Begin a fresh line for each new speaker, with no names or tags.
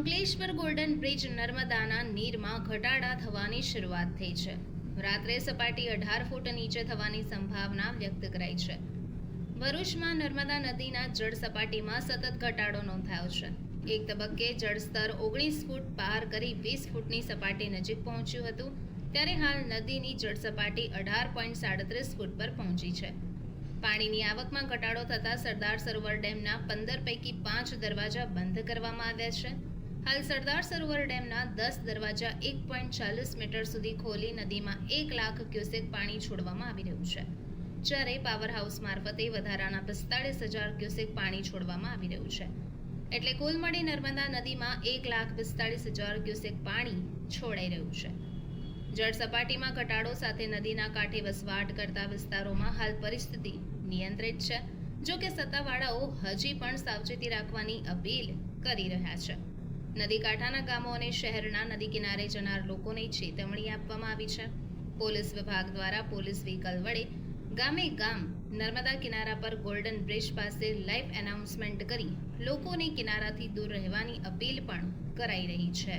Ankleshwar golden bridge નર્મદાના નીરમાં ઘટાડા થવાની શરૂઆત થઈ છે. રાત્રે સપાટી અઢાર ફૂટ નીચે થવાની સંભાવના વ્યક્ત કરાઈ છે. ભરૂચમાં નર્મદા નદીના જળ સપાટીમાં સતત ઘટાડો નોંધાયો છે. એક તબક્કે જળસ્તર ઓગણીસ ફૂટ પાર કરી વીસ ફૂટની સપાટી નજીક પહોંચ્યું હતું, ત્યારે હાલ નદીની જળ સપાટી અઢાર પોઈન્ટ સાડત્રીસ ફૂટ પર પહોંચી છે. પાણીની આવકમાં ઘટાડો થતાં સરદાર સરોવર ડેમના પંદર પૈકી પાંચ દરવાજા બંધ કરવામાં આવ્યા છે. હાલ સરદાર સરોવર ડેમના દસ દરવાજા એક પોઈન્ટ ચાલીસ મીટર સુધી ખોલી નદીમાં એક લાખ ક્યુસેક પાણી છોડવામાં આવી રહ્યું છે. જ્યારે પાવર હાઉસ મારફતે વધારાના પિસ્તાળીસ હજાર ક્યુસેક પાણી છોડવામાં આવી રહ્યું છે. એટલે કુલ મળી નર્મદા નદીમાં એક લાખ પિસ્તાળીસ હજાર ક્યુસેક પાણી છોડાઈ રહ્યું છે. જળ સપાટીમાં ઘટાડો સાથે નદીના કાંઠે વસવાટ કરતા વિસ્તારોમાં હાલ પરિસ્થિતિ નિયંત્રિત છે. જો કે સત્તાવાળાઓ હજી પણ સાવચેતી રાખવાની અપીલ કરી રહ્યા છે. નદી કાંઠાના ગામો અને શહેરના નદી કિનારે જનાર લોકોને ચેતવણી આપવામાં આવી છે. પોલીસ વિભાગ દ્વારા પોલીસ વ્હીકલ વડે ગામે ગામ નર્મદા કિનારા પર ગોલ્ડન બ્રિજ પાસે લાઈવ એનાઉન્સમેન્ટ કરી લોકોને કિનારાથી દૂર રહેવાની અપીલ પણ કરાઈ રહી છે.